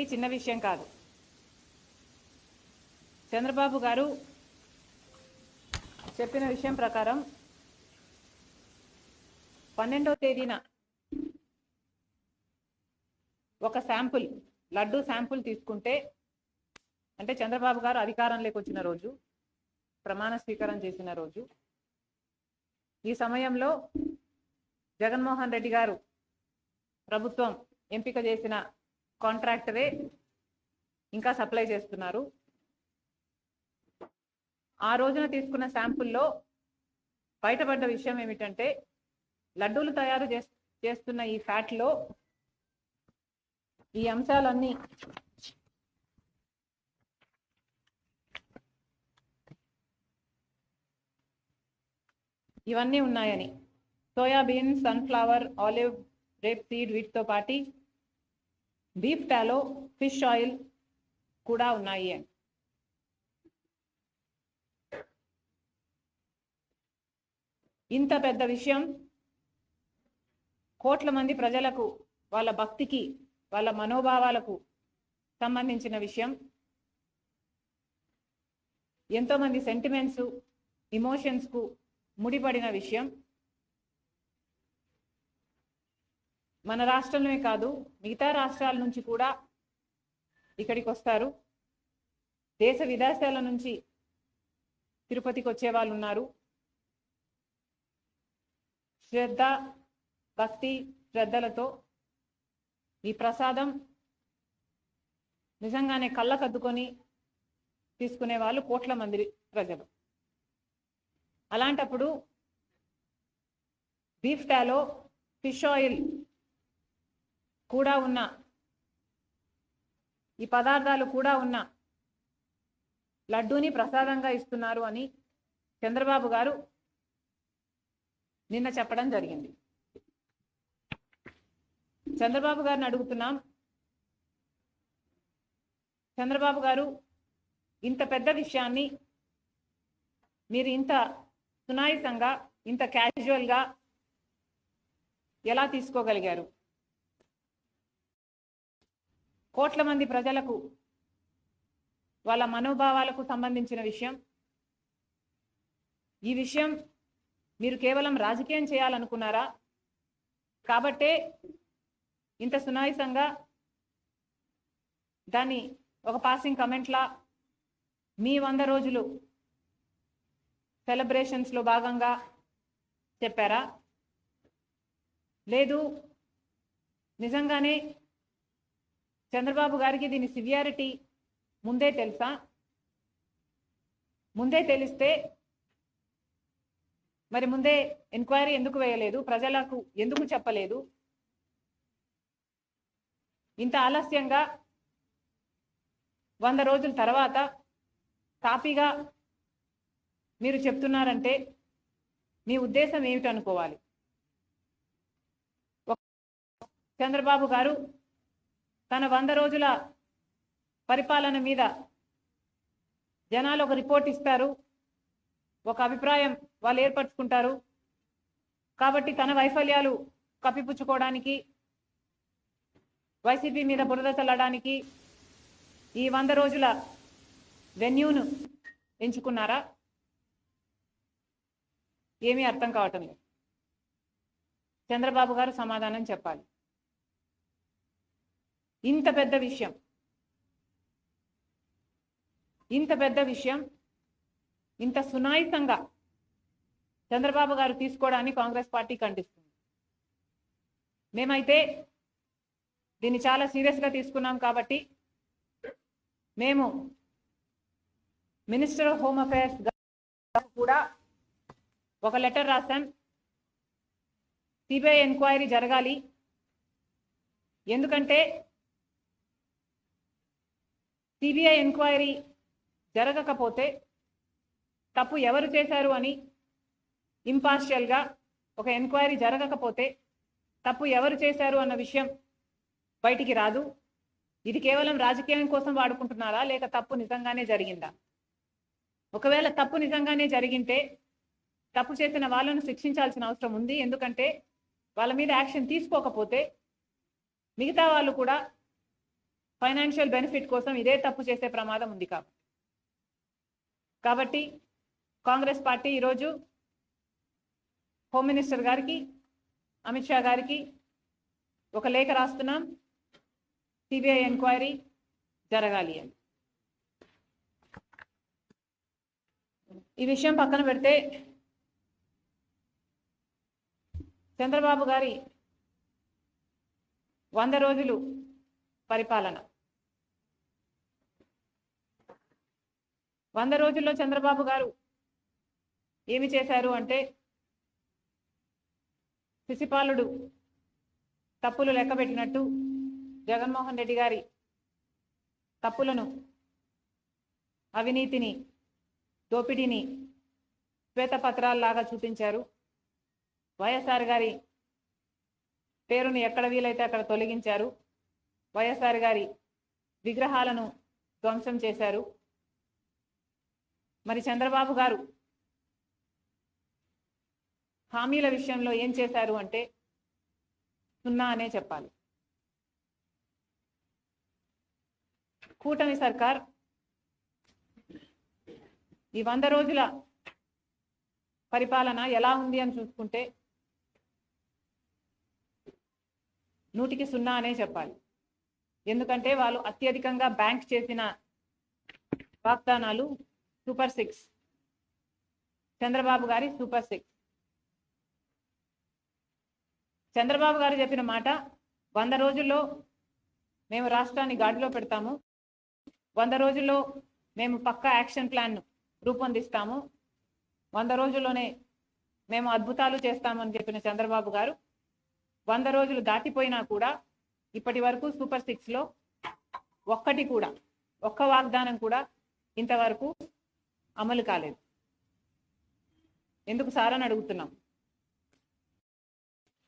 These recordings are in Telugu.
ఇది చిన్న విషయం కాదు. చంద్రబాబు గారు చెప్పిన విషయం ప్రకారం పన్నెండవ తేదీన ఒక శాంపుల్ లడ్డు శాంపుల్ తీసుకుంటే అంటే చంద్రబాబు గారు అధికారంలోకి వచ్చిన రోజు ప్రమాణ స్వీకారం చేసిన రోజు ఈ సమయంలో జగన్మోహన్ రెడ్డి గారు ప్రభుత్వం ఎంపిక చేసిన కాంట్రాక్టరే ఇంకా సప్లై చేస్తున్నారు. ఆ రోజున తీసుకున్న శాంపుల్లో బయటపడ్డ విషయం ఏమిటంటే లడ్డూలు తయారు చేస్- చేస్తున్న ఈ ఫ్యాట్లో ఈ అంశాలన్నీ ఇవన్నీ ఉన్నాయని. Soybean sunflower olive rapeseed వీటితో పాటి బీఫ్ టాలో ఫిష్ ఆయిల్ కూడా ఉన్నాయి. ఇంత పెద్ద విషయం కోట్ల మంది ప్రజలకు వాళ్ళ భక్తికి వాళ్ళ మనోభావాలకు సంబంధించిన విషయం. ఎంతోమంది సెంటిమెంట్స్ ఇమోషన్స్కు ముడిపడిన విషయం. మన రాష్ట్రంలోనే కాదు మిగతా రాష్ట్రాల నుంచి కూడా ఇక్కడికి వస్తారు. దేశ విదేశాల నుంచి తిరుపతికి వచ్చే వాళ్ళు ఉన్నారు. శ్రద్ధ భక్తి శ్రద్ధలతో ఈ ప్రసాదం నిజంగానే కళ్ళకద్దుకొని తీసుకునే వాళ్ళు కోట్ల మంది ప్రజలు. అలాంటప్పుడు బీఫ్ టాలో ఫిష్ ఆయిల్ కూడా ఉన్న ఈ పదార్థాలు కూడా ఉన్న లడ్డూని ప్రసాదంగా ఇస్తున్నారు అని చంద్రబాబు గారు నిన్న చెప్పడం జరిగింది. చంద్రబాబు గారిని అడుగుతున్నాం చంద్రబాబు గారు ఇంత పెద్ద విషయాన్ని మీరు ఇంత సునాయసంగా ఇంత క్యాజువల్గా ఎలా తీసుకోగలిగారు? కోట్ల మంది ప్రజలకు వాళ్ళ మనోభావాలకు సంబంధించిన విషయం. ఈ విషయం మీరు కేవలం రాజకీయం చేయాలనుకున్నారా? కాబట్టే ఇంత సునాయసంగా దాన్ని ఒక పాసింగ్ కమెంట్లా మీ వంద రోజులు సెలబ్రేషన్స్లో భాగంగా చెప్పారా? లేదు నిజంగానే చంద్రబాబు గారికి దీని సివియారిటీ ముందే తెలుసా? ముందే తెలిస్తే మరి ముందే ఎంక్వైరీ ఎందుకు వేయలేదు? ప్రజలకు ఎందుకు చెప్పలేదు? ఇంత ఆలస్యంగా వంద రోజుల తర్వాత తాపీగా మీరు చెప్తున్నారంటే మీ ఉద్దేశం ఏమిటనుకోవాలి? చంద్రబాబు గారు తన వంద రోజుల పరిపాలన మీద జనాలు ఒక రిపోర్ట్ ఇస్తారు. ఒక అభిప్రాయం వాళ్ళు ఏర్పరచుకుంటారు. కాబట్టి తన వైఫల్యాలు కప్పిపుచ్చుకోవడానికి వైసీపీ మీద బురద చల్లడానికి ఈ వంద రోజుల వెన్యూను ఎంచుకున్నారా? ఏమీ అర్థం కావటం లేదు. చంద్రబాబు గారు సమాధానం చెప్పాలి. ఇంత పెద్ద విషయం. ఇంత పెద్ద విషయం. ఇంత సునాయితంగా చంద్రబాబు గారు తీసుకోవడాన్ని కాంగ్రెస్ పార్టీ ఖండిస్తుంది. మేమైతే దీన్ని చాలా సీరియస్గా తీసుకున్నాం కాబట్టి మేము మినిస్టర్ ఆఫ్ హోమ్ అఫైర్స్ కూడా ఒక లెటర్ రాశాం సిబిఐ ఎంక్వైరీ జరగాలి. ఎందుకంటే సిబిఐ ఎంక్వైరీ జరగకపోతే తప్పు ఎవరు చేశారు అని ఇంపార్షియల్గా ఒక ఎంక్వైరీ జరగకపోతే తప్పు ఎవరు చేశారు అన్న విషయం బయటికి రాదు. ఇది కేవలం రాజకీయం కోసం వాడుకుంటున్నారా లేక తప్పు నిజంగానే జరిగిందా? ఒకవేళ తప్పు నిజంగానే జరిగింటే తప్పు చేసిన వాళ్ళను శిక్షించాల్సిన అవసరం ఉంది. ఎందుకంటే వాళ్ళ మీద యాక్షన్ తీసుకోకపోతే మిగతా వాళ్ళు కూడా ఫైనాన్షియల్ బెనిఫిట్ కోసం ఇదే తప్పు చేసే ప్రమాదం ఉంది కాబట్టి కాబట్టి కాంగ్రెస్ పార్టీ ఈరోజు హోమ్ మినిస్టర్ గారికి అమిత్ షా గారికి ఒక లేఖ రాస్తున్నాం. సిబిఐ ఎంక్వైరీ జరగాలి అని. ఈ విషయం పక్కన పెడితే చంద్రబాబు గారి వంద రోజులు పరిపాలన. వంద రోజుల్లో చంద్రబాబు గారు ఏమి చేశారు అంటే శిశుపాలుడు తప్పులు లెక్కబెట్టినట్టు జగన్మోహన్ రెడ్డి గారి తప్పులను అవినీతిని దోపిడీని శ్వేతపత్రాల్లాగా చూపించారు. వైఎస్ఆర్ గారి పేరును ఎక్కడ వీలైతే అక్కడ తొలగించారు. వైఎస్ఆర్ గారి విగ్రహాలను ధ్వంసం చేశారు. మరి చంద్రబాబు గారు హామీల విషయంలో ఏం చేశారు అంటే సున్నా అనే చెప్పాలి. కూటమి సర్కార్ ఈ వంద రోజుల పరిపాలన ఎలా ఉంది అని చూసుకుంటే నూటికి సున్నా అనే చెప్పాలి. ఎందుకంటే వాళ్ళు అత్యధికంగా బ్యాంక్ చేసిన వాగ్దానాలు సూపర్ సిక్స్. చంద్రబాబు గారి సూపర్ సిక్స్. చంద్రబాబు గారు చెప్పిన మాట వంద రోజుల్లో మేము రాష్ట్రాన్ని గాడిలో పెడతాము వంద రోజుల్లో మేము పక్కా యాక్షన్ ప్లాన్ రూపొందిస్తాము వంద రోజుల్లోనే మేము అద్భుతాలు చేస్తామని చెప్పిన చంద్రబాబు గారు వంద రోజులు దాటిపోయినా కూడా ఇప్పటి వరకు సూపర్ సిక్స్లో ఒక్కటి కూడా ఒక్క వాగ్దానం కూడా ఇంతవరకు అమలు కాలేదు. ఎందుకు సార్ అని అడుగుతున్నాం?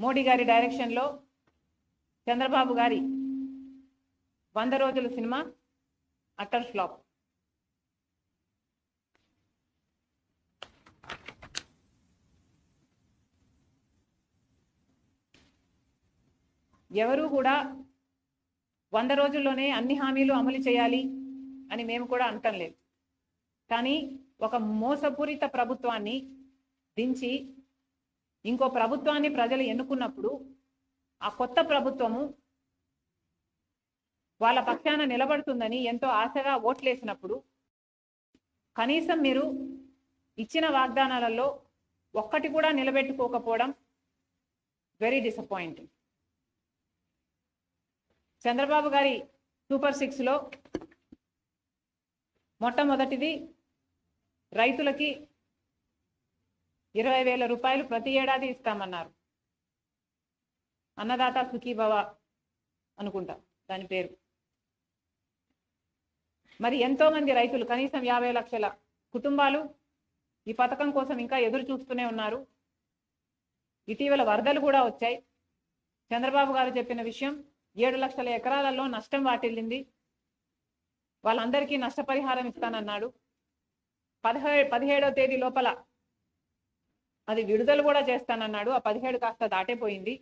మోడీ గారి డైరెక్షన్లో చంద్రబాబు గారి వంద రోజుల సినిమా అటర్ ఫ్లాప్. ఎవరు కూడా వంద రోజుల్లోనే అన్ని హామీలు అమలు చేయాలి అని మేము కూడా అంటం లేదు. కానీ ఒక మోసపూరిత ప్రభుత్వాన్ని దించి ఇంకో ప్రభుత్వాన్ని ప్రజలు ఎన్నుకున్నప్పుడు ఆ కొత్త ప్రభుత్వము వాళ్ళ పక్షాన నిలబడుతుందని ఎంతో ఆశగా ఓట్లేసినప్పుడు కనీసం మీరు ఇచ్చిన వాగ్దానాలలో ఒక్కటి కూడా నిలబెట్టుకోకపోవడం వెరీ డిసప్పాయింటింగ్ చంద్రబాబు గారి సూపర్ సిక్స్లో మొట్టమొదటిది రైతులకి ఇరవై వేల రూపాయలు ప్రతి ఏడాది ఇస్తామన్నారు. అన్నదాత సుఖీభవ అనుకుంటా దాని పేరు. మరి ఎంతో మంది రైతులు కనీసం యాభై లక్షల కుటుంబాలు ఈ పథకం కోసం ఇంకా ఎదురు చూస్తూనే ఉన్నారు. ఇటీవల వరదలు కూడా వచ్చాయి. చంద్రబాబు గారు చెప్పిన విషయం ఏడు లక్షల ఎకరాలలో నష్టం వాటిల్లింది. వాళ్ళందరికీ నష్టపరిహారం ఇస్తానన్నాడు. పదిహే పదిహేడో తేదీ లోపల అది విడుదల కూడా చేస్తానన్నాడు. ఆ పదిహేడు కాస్త దాటిపోయింది.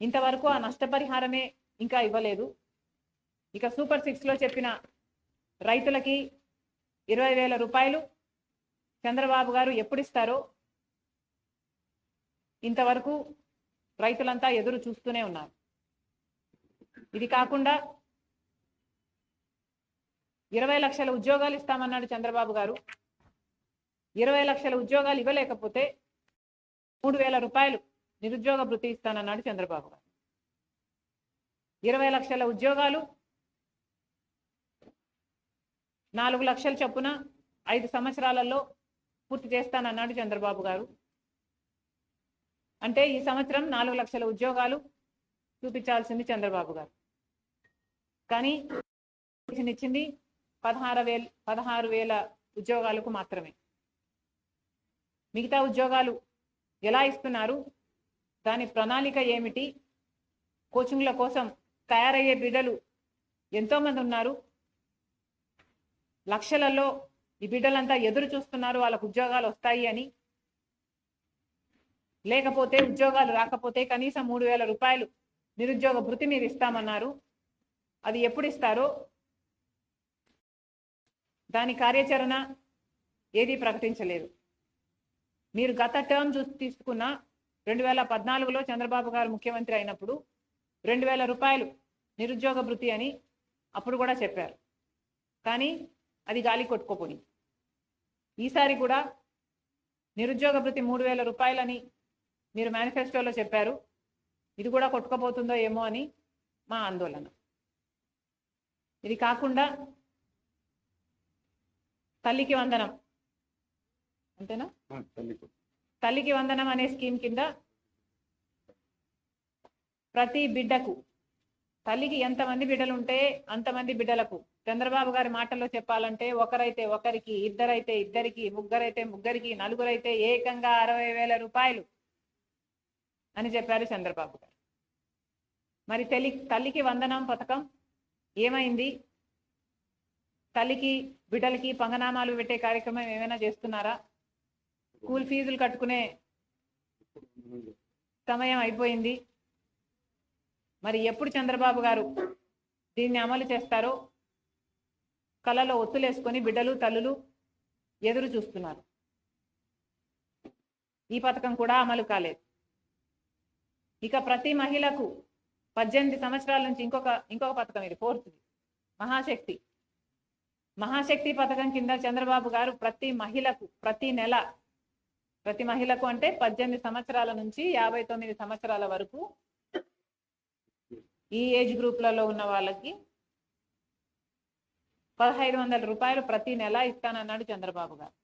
ఇంతవరకు ఆ నష్టపరిహారమే ఇంకా ఇవ్వలేదు. ఇక సూపర్ సిక్స్లో చెప్పిన రైతులకి ఇరవై వేల రూపాయలు చంద్రబాబు గారు ఎప్పుడు ఇస్తారో ఇంతవరకు రైతులంతా ఎదురు చూస్తూనే ఉన్నారు. ఇది కాకుండా ఇరవై లక్షల ఉద్యోగాలు ఇస్తామన్నాడు చంద్రబాబు గారు. ఇరవై లక్షల ఉద్యోగాలు ఇవ్వలేకపోతే మూడు వేల రూపాయలు నిరుద్యోగ భృతి ఇస్తానన్నాడు చంద్రబాబు గారు. ఇరవై లక్షల ఉద్యోగాలు నాలుగు లక్షల చొప్పున ఐదు సంవత్సరాలలో పూర్తి చేస్తానన్నాడు చంద్రబాబు గారు. అంటే ఈ సంవత్సరం నాలుగు లక్షల ఉద్యోగాలు చూపించాల్సింది చంద్రబాబు గారు. కానీ ఇచ్చింది పదహారు వేల పదహారు వేల ఉద్యోగాలకు మాత్రమే. మిగతా ఉద్యోగాలు ఎలా ఇస్తున్నారు? దాని ప్రణాళిక ఏమిటి? కోచింగ్ల కోసం తయారయ్యే బిడ్డలు ఎంతోమంది ఉన్నారు? లక్షలలో ఈ బిడ్డలంతా ఎదురు చూస్తున్నారు వాళ్ళకు ఉద్యోగాలు వస్తాయి అని. లేకపోతే ఉద్యోగాలు రాకపోతే కనీసం మూడు వేల రూపాయలు నిరుద్యోగ భృతి మీరు ఇస్తామన్నారు. అది ఎప్పుడు ఇస్తారో దాని కార్యాచరణ ఏది ప్రకటించలేదు. మీరు గత టర్మ్ చూసి తీసుకున్న రెండు వేల పద్నాలుగులో చంద్రబాబు గారు ముఖ్యమంత్రి అయినప్పుడు రెండు వేల రూపాయలు నిరుద్యోగ భృతి అని అప్పుడు కూడా చెప్పారు. కానీ అది గాలి కొట్టుకోపోయింది. ఈసారి కూడా నిరుద్యోగ భృతి మూడు వేల రూపాయలని మీరు మేనిఫెస్టోలో చెప్పారు. ఇది కూడా కొట్టుకోపోతుందో ఏమో అని మా ఆందోళన. ఇది కాకుండా తల్లికి వందనం. అంతేనా? తల్లికి. వందనం అనే స్కీమ్ కింద ప్రతి బిడ్డకు తల్లికి ఎంతమంది బిడ్డలు ఉంటే అంతమంది బిడ్డలకు చంద్రబాబు గారి మాటల్లో చెప్పాలంటే ఒకరైతే ఒకరికి ఇద్దరైతే ఇద్దరికి ముగ్గురైతే ముగ్గురికి నలుగురైతే ఏకంగా అరవై వేల రూపాయలు అని చెప్పారు చంద్రబాబు గారు. మరి తల్లి తల్లికి వందనం పథకం ఏమైంది? తల్లికి బిడ్డలకి పంగనామాలు పెట్టే కార్యక్రమం ఏమైనా చేస్తున్నారా? స్కూల్ ఫీజులు కట్టుకునే సమయం అయిపోయింది. మరి ఎప్పుడు చంద్రబాబు గారు దీన్ని అమలు చేస్తారో? కళలో ఒత్తులేసుకొని బిడ్డలు తల్లులు ఎదురు చూస్తున్నారు. ఈ పథకం కూడా అమలు కాలేదు. ఇక ప్రతి మహిళకు పద్దెనిమిది సంవత్సరాల నుంచి ఇంకొక ఇంకొక పథకం ఇది ఫోర్త్ది మహాశక్తి. మహాశక్తి పథకం కింద చంద్రబాబు గారు ప్రతి మహిళకు ప్రతి నెల ప్రతి మహిళకు అంటే పద్దెనిమిది సంవత్సరాల నుంచి యాభై తొమ్మిది సంవత్సరాల వరకు ఈ ఏజ్ గ్రూప్లలో ఉన్న వాళ్ళకి పదహైదు వందల రూపాయలు ప్రతి నెల ఇస్తానన్నాడు చంద్రబాబు గారు.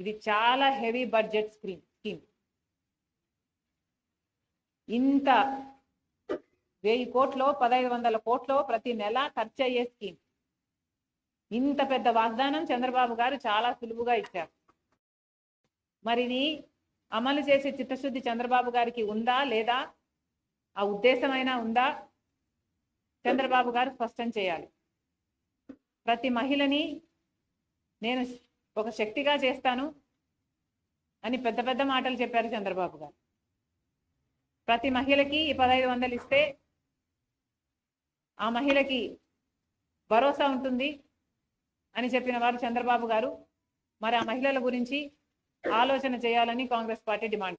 ఇది చాలా హెవీ బడ్జెట్ స్కీమ్ స్కీమ్. ఇంత వెయ్యి కోట్లో పదహైదు వందల కోట్లో ప్రతి నెల ఖర్చు అయ్యే స్కీమ్ ఇంత పెద్ద వాగ్దానం చంద్రబాబు గారు చాలా సులువుగా ఇచ్చారు. మరి ఇది అమలు చేసే చిత్తశుద్ధి చంద్రబాబు గారికి ఉందా లేదా? ఆ ఉద్దేశమైనా ఉందా? చంద్రబాబు గారు స్పష్టం చేయాలి. ప్రతి మహిళని నేను ఒక శక్తిగా చేస్తాను అని పెద్ద పెద్ద మాటలు చెప్పారు చంద్రబాబు గారు. ప్రతి మహిళకి ఈ పదహైదు వందలు ఇస్తే ఆ మహిళకి భరోసా ఉంటుంది అని చెప్పిన వారు చంద్రబాబు గారు. మరి ఆ మహిళల గురించి ఆలోచన చేయాలని కాంగ్రెస్ పార్టీ డిమాండ్